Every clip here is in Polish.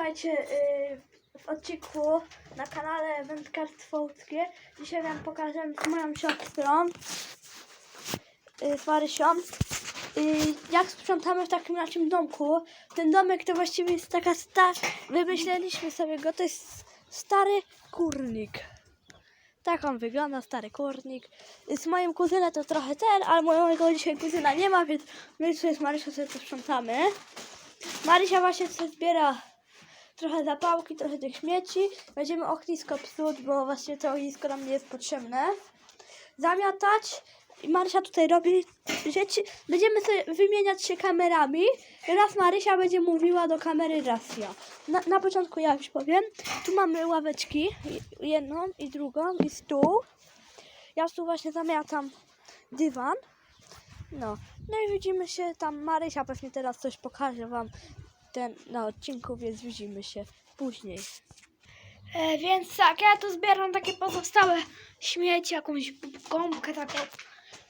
witajcie y, w odcinku na kanale Wędkarstwowskie. Dzisiaj Wam pokażę moją siostrą, y, z Marysią, y, jak sprzątamy w takim naszym domku. Ten domek to właściwie jest taka stara, wymyśleliśmy sobie go, to jest stary kurnik. Tak on wygląda, stary kurnik. Z moim kuzynem to trochę ten, ale mojego dzisiaj kuzyna nie ma, więc my tutaj z Marysią sobie to sprzątamy. Marysia właśnie sobie zbiera trochę zapałki, trochę tych śmieci. Będziemy ognisko psuć, bo właśnie to ognisko nam nie jest potrzebne. Zamiatać. I Marysia tutaj robi rzeczy. Będziemy sobie wymieniać się kamerami. Raz Marysia będzie mówiła do kamery, raz ja. Na, na początku ja już powiem. Tu mamy ławeczki. Jedną i drugą i stół. Ja tu właśnie zamiatam dywan. No. No i widzimy się tam. Marysia pewnie teraz coś pokaże wam ten na odcinku, więc widzimy się później. E, więc tak, ja tu zbieram takie pozostałe śmieci, jakąś gąbkę taką.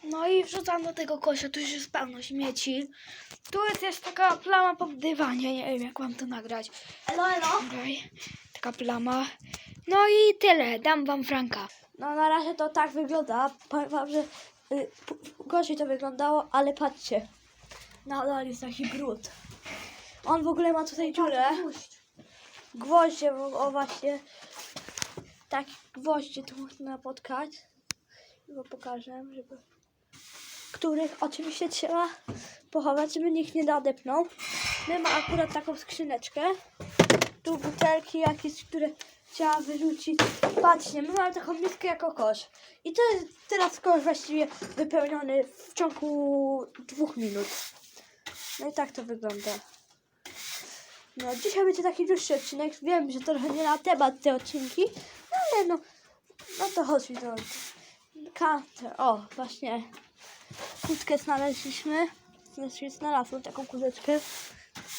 No i wrzucam do tego kosza, tu już jest pełno śmieci. Tu jest jeszcze taka plama po dywanie, nie wiem jak mam to nagrać. Elo, elo. Czekaj, Taka plama. No i tyle, dam wam franka. No na razie to tak wygląda. Powiem wam, że y, p- gorzej to wyglądało, ale patrzcie. Na dole jest taki brud. On w ogóle ma tutaj dziurę. Gwoździe, o właśnie. Takie gwoździe tu można napotkać. Chyba pokażę, żeby... Których oczywiście trzeba pochować, żeby nikt nie nadepnął. My ma akurat taką skrzyneczkę. Tu butelki jakieś, które trzeba wyrzucić. Patrzcie, my mamy taką miskę jako kosz. I to jest teraz kosz właściwie wypełniony w ciągu dwóch minut. No i tak to wygląda. No, dzisiaj będzie taki dłuższy odcinek. Wiem, że trochę nie na temat te odcinki, no ale no, no to chodź mi do kartę. O, właśnie kłódkę znaleźliśmy. Znaczy znalazłem taką kózeczkę.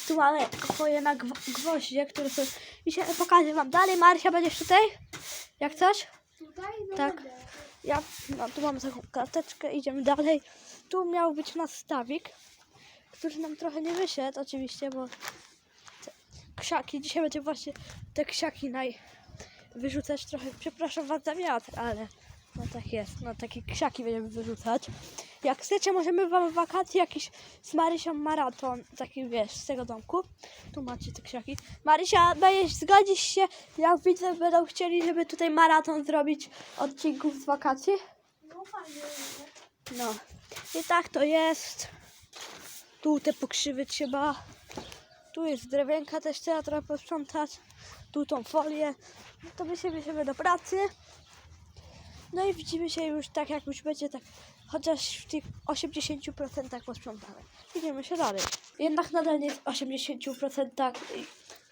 Tu mamy swoje na gwo- gwoździe, które są... I się pokażę wam dalej. Marysia, będziesz tutaj? Jak coś? Tutaj? Tak. Ja, no tu mamy taką karteczkę, idziemy dalej. Tu miał być nastawik, który nam trochę nie wyszedł oczywiście, bo krzaki, dzisiaj będzie właśnie te krzaki naj wyrzucać trochę, przepraszam was za wiatr, ale no tak jest, no takie krzaki będziemy wyrzucać. Jak chcecie, możemy wam w wakacje jakiś z Marysią maraton, taki wiesz, z tego domku. Tu macie te krzaki. Marysia, będziesz, zgodzisz się, jak widzę, będą chcieli, żeby tutaj maraton zrobić odcinków z wakacji? No fajnie. No. I tak to jest. Tu te pokrzywy trzeba. Tu jest drewienka też trzeba trochę posprzątać. Tu tą folię. No to my się bierzemy do pracy. No i widzimy się już tak, jak już będzie tak, chociaż w tych 80% posprzątane. Idziemy się dalej. Jednak nadal nie jest w 80%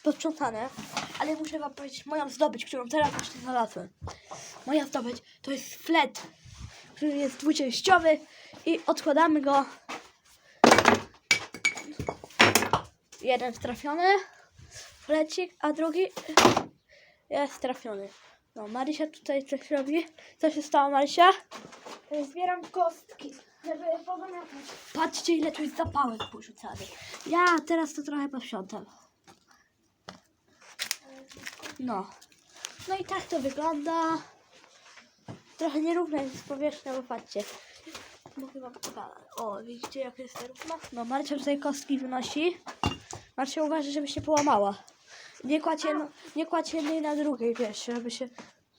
posprzątane, ale muszę wam powiedzieć moją zdobycz, którą teraz właśnie znalazłem. Moja zdobycz to jest flet, który jest dwuczęściowy i odkładamy go. Jeden trafiony, flecik, a drugi jest trafiony. No, Marysia tutaj coś robi. Co się stało, Marysia? Zbieram kostki, żeby pozamiatać. Patrzcie, ile tu jest zapałek porzucanych. Ja teraz to trochę posprzątam. No. No i tak to wygląda. Trochę nierówna jest powierzchnia, bo patrzcie. Mogę wam pokazać. O, widzicie jak jest nierówna? No, Marcia tutaj kostki wynosi. Marcia uważa, żeby się połamała. Nie kładź, jedno, nie kładź jednej na drugiej, wiesz, żeby się...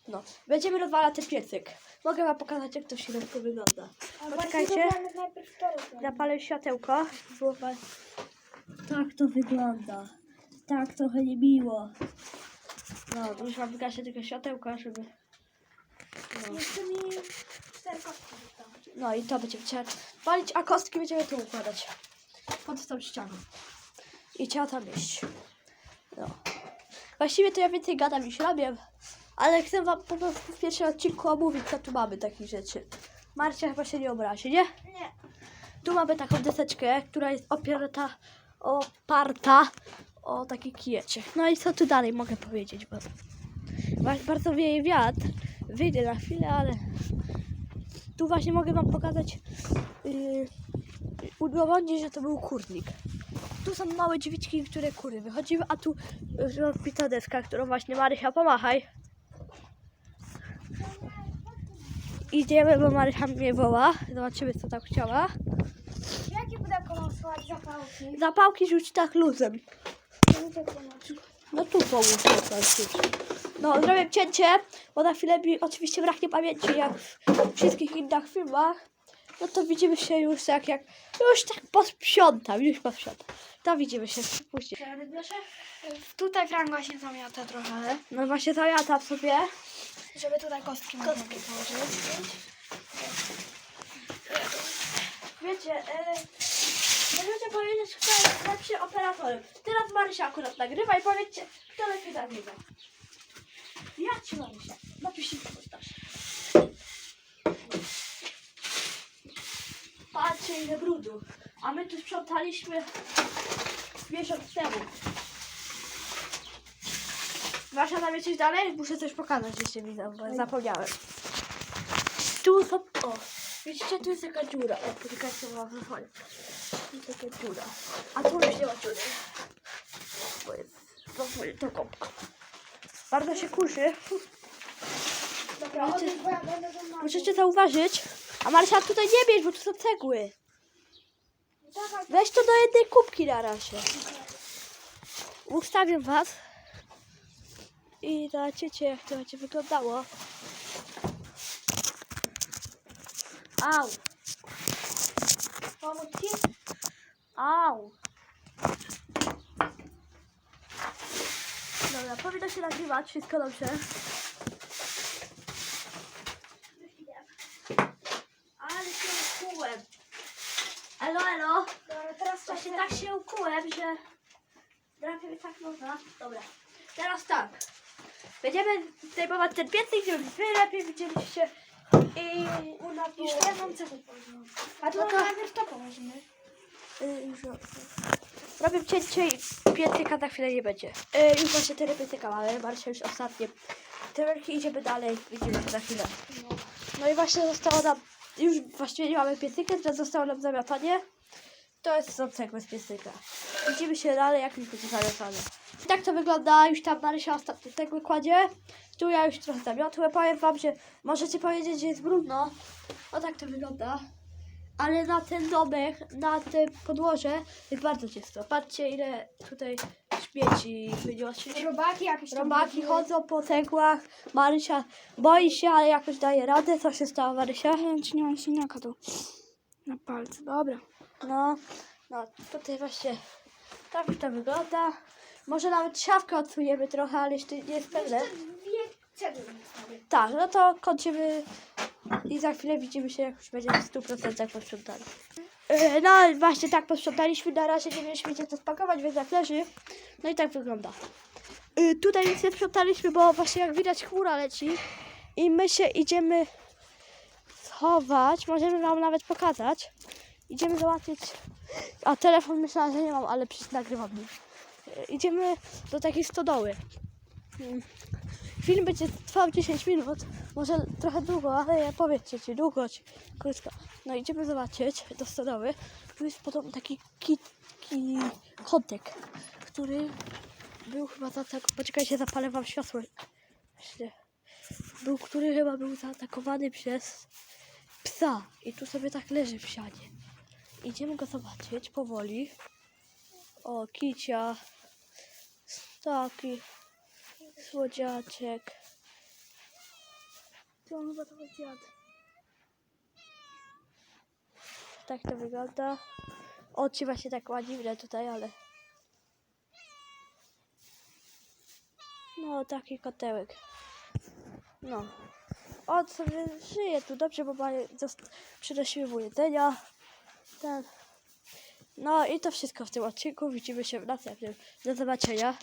No. Będziemy rozwalać ten piecyk. Mogę wam pokazać, jak to w środku wygląda. Poczekajcie. Zapalę światełko. Tak to wygląda. Tak trochę niemiło. No, już mam wygaszę tylko światełko, żeby... No. Jeszcze mi zostały. No i to będziemy palić, a kostki będziemy tu układać. Pod tą ścianą. I trzeba tam iść. No. Właściwie to ja więcej gadam niż robię, ale chcę wam po prostu w pierwszym odcinku omówić, co tu mamy takich rzeczy. Marcia chyba się nie obrazi, nie? Nie. Tu mamy taką deseczkę, która jest oparta, oparta o taki kijeczek. No i co tu dalej mogę powiedzieć, bo ba- bardzo wieje wiatr. Wyjdę na chwilę, ale tu właśnie mogę wam pokazać, yy, udowodnić, że to był kurnik. tu są małe dziewiczki, które kury wychodziły, a tu rozbita deska, którą właśnie Marysia pomachaj. Idziemy, bo Marysia mnie woła. Zobaczymy, co tam chciała. Jakie pudełko mam słuchać zapałki? Zapałki rzuć tak luzem. No tu pomóż zobaczyć. No, zrobię cięcie, bo na chwilę mi oczywiście braknie pamięci, jak w wszystkich innych filmach. No to widzimy się już jak, jak już tak posprzątam, już posprzątam. To widzimy się później. Tutaj Frank właśnie zamiata trochę, No właśnie ja tam sobie. żeby tutaj kostki było położyć. Wiecie, e, możecie powiedzieć, kto jest lepszy operatorem. Teraz Marysia akurat nagrywa i powiedzcie, kto lepiej nagrywa. Ja czy Marysia? Napiszcie w komentarzu. Patrzcie ile brudu. A my tu sprzątaliśmy miesiąc temu. Wasza tam coś dalej? Muszę coś pokazać jeszcze widzę, bo zapomniałem. Tu są... O, widzicie, tu jest taka dziura. O, poczekajcie, bo mam. Tu jest taka dziura. A tu już nie ma dziury. Bo jest... Zasłonię to kąpko. Bardzo się kurzy. Możecie zauważyć. A Marysia tutaj nie bierz, bo tu są cegły. Weź to do jednej kubki na razie. Ustawię was. I zobaczycie, jak to będzie wyglądało. Au. Pomóc ci? Au. Dobra, powinno się nagrywać, wszystko dobrze. Ale się ukułem. Elo, elo. Dobra, teraz Właśnie tak się ukułem, że prawie tak można. Dobra. Teraz tak. Będziemy zdejmować ten piecyk, żeby wy lepiej widzieliście. I u nas Już było- teraz mam cegły położone. A No to- najpierw to położymy. Y, już robię cięcie i piecyka na chwilę nie będzie. Y, już właśnie tyle piecyka mamy, Marcia już ostatnie. Tymerki idziemy dalej, widzimy się za chwilę. No i właśnie zostało nam, już właściwie nie mamy piecyka, teraz zostało nam zamiatanie. To jest cegły z piecyka. Widzimy się dalej, jak już będzie zamiatane. I tak to wygląda, już tam Marysia ostatnie cegły kładzie. Tu ja już trochę zamiotłem, powiem wam, że możecie powiedzieć, że jest brudno. O tak to wygląda. Ale na ten domek, na te podłoże jest bardzo czysto. Patrzcie ile tutaj śmieci wyniosły. Robaki jakieś tam Robaki były. chodzą po cegłach. Marysia boi się, ale jakoś daje radę. Co się stało, Marysia? Nie wiem, czy nie mam siniaka tu na palcu. Dobra. No, no tutaj właśnie tak to wygląda. Może nawet szafkę odsuniemy trochę, ale jeszcze nie jest pewne. dwie cegły zostały. Tak, no to kończymy i za chwilę widzimy się, jak już będzie w 100% posprzątane. No właśnie tak posprzątaliśmy, na razie nie mieliśmy gdzie to spakować, więc tak leży. No i tak wygląda. Yy, Tutaj nic nie sprzątaliśmy, bo właśnie jak widać chmura leci i my się idziemy schować, możemy wam nawet pokazać. Idziemy zobaczyć, a telefon myślałam, że nie mam, ale przecież nagrywam. Yy, Idziemy do takiej stodoły. Mm. Film będzie trwał 10 minut, może trochę długo, ale ja powiedzcie czy długo, czy krótko. No idziemy zobaczyć do stodoły. Tu jest podobno taki ki, ki, kątek, który był chyba zaatakowany. Poczekajcie, zapalę wam światło. Myślę. Był, który chyba był zaatakowany przez psa. I tu sobie tak leży w sianie. Idziemy go zobaczyć powoli. O, kicia. Taki. Słodziaczek. Tu on chyba trochę zjadł. Tak to wygląda. Oczy właśnie tak ładnie tutaj, ale... No, taki kotełek. No. On sobie żyje tu dobrze, bo ma, zost- przynosiły jedzenia. Ten. No i to wszystko w tym odcinku. Widzimy się w następnym. Do zobaczenia.